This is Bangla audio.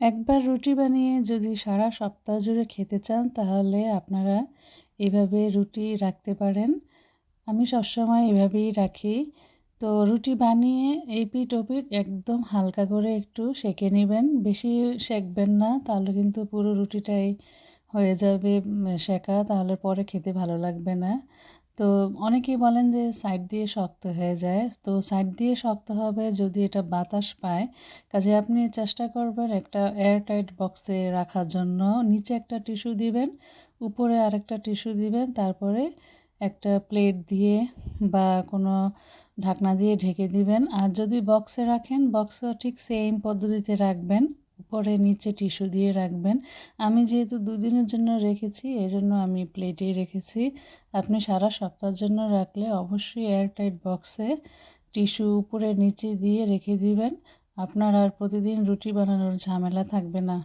একবার রুটি বানিয়ে যদি সারা সপ্তাহ জুড়ে খেতে চান, তাহলে আপনারা এভাবে রুটি রাখতে পারেন। আমি সবসময় এভাবেই রাখি। তো রুটি বানিয়ে এই পিঠ ওপিঠ একদম হালকা করে একটু সেঁকে নেবেন। বেশি সেঁকবেন না, তাহলে কিন্তু পুরো রুটিটাই হয়ে যাবে সেঁকা, তাহলে পরে খেতে ভালো লাগবে না। তো অনেকেই বলেন যে সাইড দিয়ে শক্ত হয়ে যায়। তো সাইড দিয়ে শক্ত হবে যদি এটা বাতাস পায়। কাজে আপনি চেষ্টা করবেন একটা এয়ারটাইট বক্সে রাখার জন্য নিচে একটা টিস্যু দিবেন, উপরে আরেকটা টিস্যু দিবেন, তারপরে একটা প্লেট দিয়ে বা কোনো ঢাকনা দিয়ে ঢেকে দিবেন। আর যদি বক্সে রাখেন, বক্সও ঠিক সেম পদ্ধতিতে রাখবেন। উপরে নিচে টিস্যু দিয়ে রাখবেন। আমি যেহেতু দুদিনের জন্য রেখেছি এই জন্য আমি প্লেটেই রেখেছি। আপনি সারা সপ্তাহের জন্য রাখলে অবশ্যই এয়ারটাইট বক্সে টিস্যু উপরে নিচে দিয়ে রেখে দিবেন। আপনার আর প্রতিদিন রুটি বানানোর ঝামেলা থাকবে না।